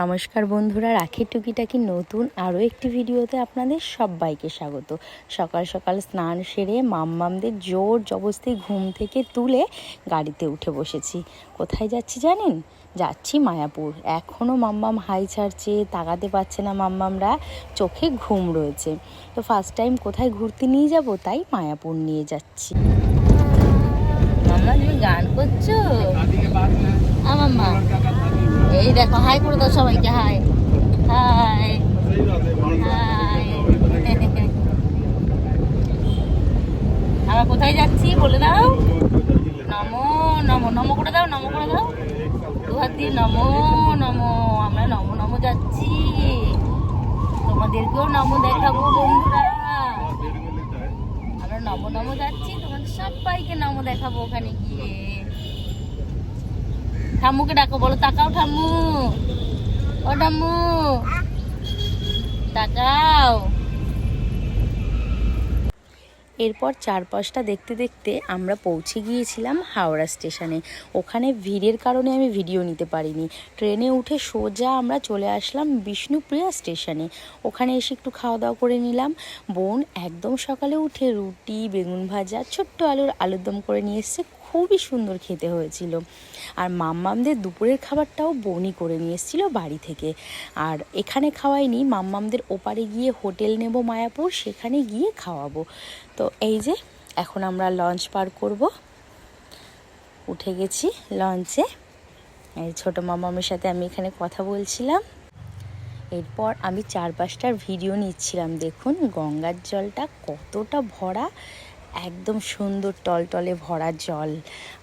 নমস্কার বন্ধুরা রাখির টুকিটাকি নতুন আরও একটি ভিডিওতে আপনাদের সবাইকে স্বাগত। সকাল সকাল স্নান সেরে মাম্মামদের জোর জবস্তি ঘুম থেকে তুলে গাড়িতে উঠে বসেছি। কোথায় যাচ্ছি জানেন? যাচ্ছি মায়াপুর। এখনও মাম্মাম হাই ছাড়ছে তাকাতে পারছে না মাম্মামরা চোখে ঘুম রয়েছে। তো ফার্স্ট টাইম কোথায় ঘুরতে নিয়ে যাব তাই মায়াপুর নিয়ে যাচ্ছি। মাম্মা তুমি গান করছ? আমার মা এই দেখো হাই করে দাও সবাইকে হাই হাই হাই আমরা কোথায় যাচ্ছি বলে দাও? নমো নমো নমো করে দাও, নমো করে দাও। দু হাত দিয়ে নমো নমো, আমরা নমো নমো যাচ্ছি। তোমাদেরকেও নমো দেখাবো বন্ধুরা। আমরা নমো নমো যাচ্ছি, তোমাদের সবাইকে নমো দেখাবো ওখানে গিয়ে। ঠাম্মুকে ডাকো, বলো, তাকাও ঠাম্মু। ও ঠাম্মু। তাকাও। এরপর চারপাশটা দেখতে দেখতে আমরা পৌঁছে গিয়েছিলাম হাওড়া স্টেশনে। ওখানে ভিড়ের কারণে আমি ভিডিও নিতে পারিনি। ট্রেনে উঠে সোজা আমরা চলে আসলাম বিষ্ণুপ্রিয়া স্টেশনে। ওখানে এসে একটু খাওয়া দাওয়া করে নিলাম। বোন একদম সকালে উঠে রুটি, বেগুন ভাজা, ছোট্ট আলুর আলুর দম করে নিয়ে এসছে খুবই সুন্দর খেতে হয়েছিল। আর মাম্মামদের দুপুরের খাবারটাও বনি করে নিয়ে এসেছিল বাড়ি থেকে। আর এখানে খাওয়াইনি, মাম্মামদের ওপারে গিয়ে হোটেল নেব মায়াপুর, সেখানে গিয়ে খাওয়াবো। তো এই যে, এখন আমরা লঞ্চ পার করব। উঠে গেছি লঞ্চে এই ছোটো মামামের সাথে আমি এখানে কথা বলছিলাম। এরপর আমি চারপাশটার ভিডিও নিচ্ছিলাম। দেখুন গঙ্গার জলটা কতটা ভরা। একদম সুন্দর টলটলে ভরা জল।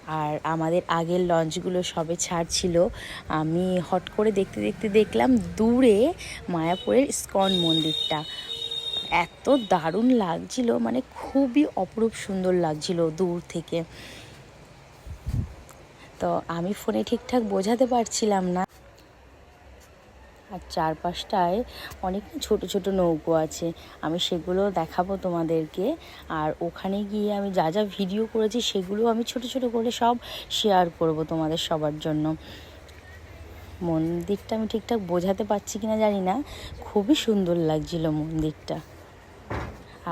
আর আমাদের আগের লঞ্চগুলো সবে ছাড়ছিল। আমি হট করে দেখতে দেখতে দেখলাম দূরে মায়াপুরের ইস্কন মন্দিরটা। এত দারুণ লাগছিল মানে খুবই অপরূপ সুন্দর লাগছিল দূর থেকে। তো আমি ফোনে ঠিকঠাক বোঝাতে পারছিলাম না। আর চারপাশটায় অনেক ছোট ছোট নৌকো আছে। আমি সেগুলো দেখাবো তোমাদেরকে। আর ওখানে গিয়ে আমি যা যা ভিডিও করেছি সেগুলো আমি ছোট ছোট করে সব শেয়ার করব তোমাদের সবার জন্য। মন্দিরটা আমি ঠিকঠাক বোঝাতে পারছি কিনা জানি না। খুবই সুন্দর লাগছিল মন্দিরটা।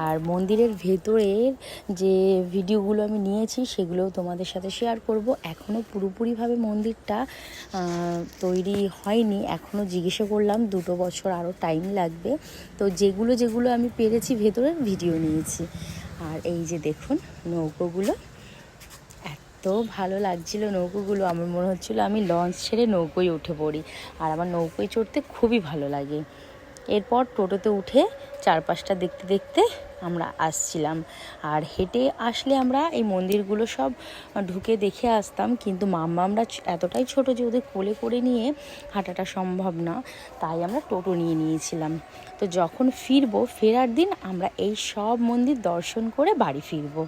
আর মন্দিরের ভেতরের যে ভিডিওগুলো আমি নিয়েছি, সেগুলোও তোমাদের সাথে শেয়ার করব। এখনও পুরোপুরিভাবে মন্দিরটা তৈরি হয়নি। এখনও জিজ্ঞেসও করলাম, দুটো বছর আরও টাইম লাগবে। তো যেগুলো যেগুলো আমি পেরেছি ভেতরের ভিডিও নিয়েছি। আর এই যে দেখুন নৌকোগুলো, এত ভালো লাগছিল নৌকোগুলো। আমার মনে হচ্ছিল আমি লঞ্চ ছেড়ে নৌকোয় উঠে পড়ি। আর আমার নৌকোয় চড়তে খুবই ভালো লাগে। এরপর টোটোতে উঠে চারপাশটা দেখতে দেখতে আমরা আসছিলাম। আর হেঁটে আসলে আমরা এই মন্দিরগুলো সব ঢুকে দেখে আসতাম, কিন্তু মাম্মা আমরা এতটাই ছোট যে ওদের কোলে করে নিয়ে হাঁটাটা সম্ভব না, তাই আমরা টোটো নিয়ে নিয়েছিলাম। তো যখন ফিরবো, ফেরার দিন আমরা এই সব মন্দির দর্শন করে বাড়ি ফিরবো।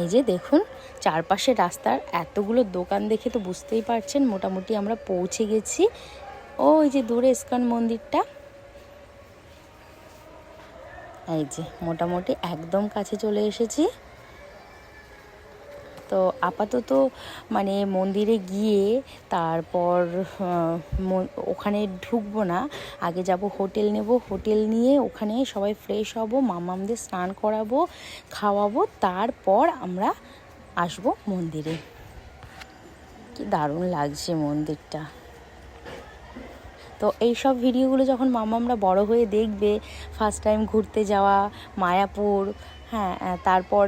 এই যে দেখুন চারপাশে রাস্তার এতগুলো দোকান দেখে তো বুঝতেই পারছেন, মোটামুটি আমরা পৌঁছে গেছি। ওই যে দূরে ইস্কন মন্দিরটা। এই যে, মোটামুটি একদম কাছে চলে এসেছি। তো আপাতত মানে মন্দিরে গিয়ে তারপর ওখানে ঢুকবো না। আগে যাব হোটেল নেব, হোটেল নিয়ে ওখানে সবাই ফ্রেশ হব, মামামদের স্নান করাবো, খাওয়াবো, তারপর আমরা আসব মন্দিরে। কি দারুণ লাগছে মন্দিরটা। তো এই সব ভিডিওগুলো যখন মামামরা বড় হয়ে দেখবে ফার্স্ট টাইম ঘুরতে যাওয়া, মায়াপুর হ্যাঁ তারপর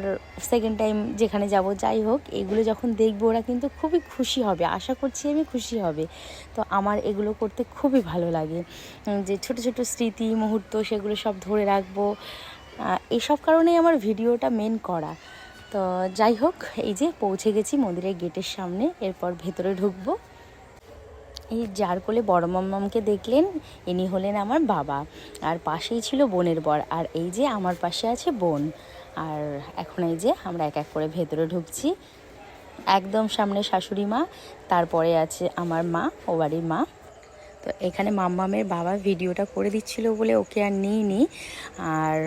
সেকেন্ড টাইম যেখানে যাব, যাই হোক, এগুলো যখন দেখব ওরা কিন্তু খুবই খুশি হবে, আশা করছি আমি খুশি হবে। তো আমার এগুলো করতে খুবই ভালো লাগে। যে ছোট ছোট স্মৃতি, মুহূর্ত, সেগুলো সব ধরে রাখব। এইসব কারণেই আমার ভিডিওটা মেন করা। তো যাই হোক, এই যে পৌঁছে গেছি মন্দিরের গেটের সামনে, এরপর ভেতরে ঢুকবো। এই যার কোলে বড় মাম্মামকে দেখলেন, ইনি হলেন আমার বাবা। আর পাশেই ছিল বোনের বর, আর এই যে আমার পাশে আছে বোন। আর এখন এই যে আমরা এক এক করে ভেতরে ঢুকছি। একদম সামনে শাশুড়ি মা, তারপরে আছে আমার মা, ও বাড়ির মা। তো এখানে মাম্মামের বাবা ভিডিওটা করে দিচ্ছিল বলে ওকে আর নিইনি। আর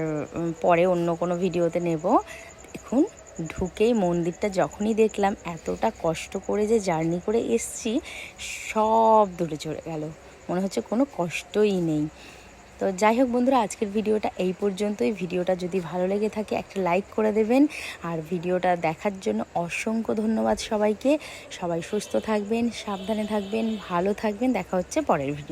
পরে অন্য কোনো ভিডিওতে নেব। দেখুন। ঢুকেই মন্দিরটা যখনই দেখলাম, এতটা কষ্ট করে যে জার্নি করে এসছি, সব দূরে চলে গেল। মনে হচ্ছে কোনো কষ্টই নেই। তো যাই হোক বন্ধুরা, আজকের ভিডিওটা এই পর্যন্তই। ভিডিওটা যদি ভালো লেগে থাকে, একটা লাইক করে দেবেন। আর ভিডিওটা দেখার জন্য অসংখ্য ধন্যবাদ সবাইকে। সবাই সুস্থ থাকবেন, সাবধানে থাকবেন, ভালো থাকবেন। দেখা হচ্ছে পরের ভিডিও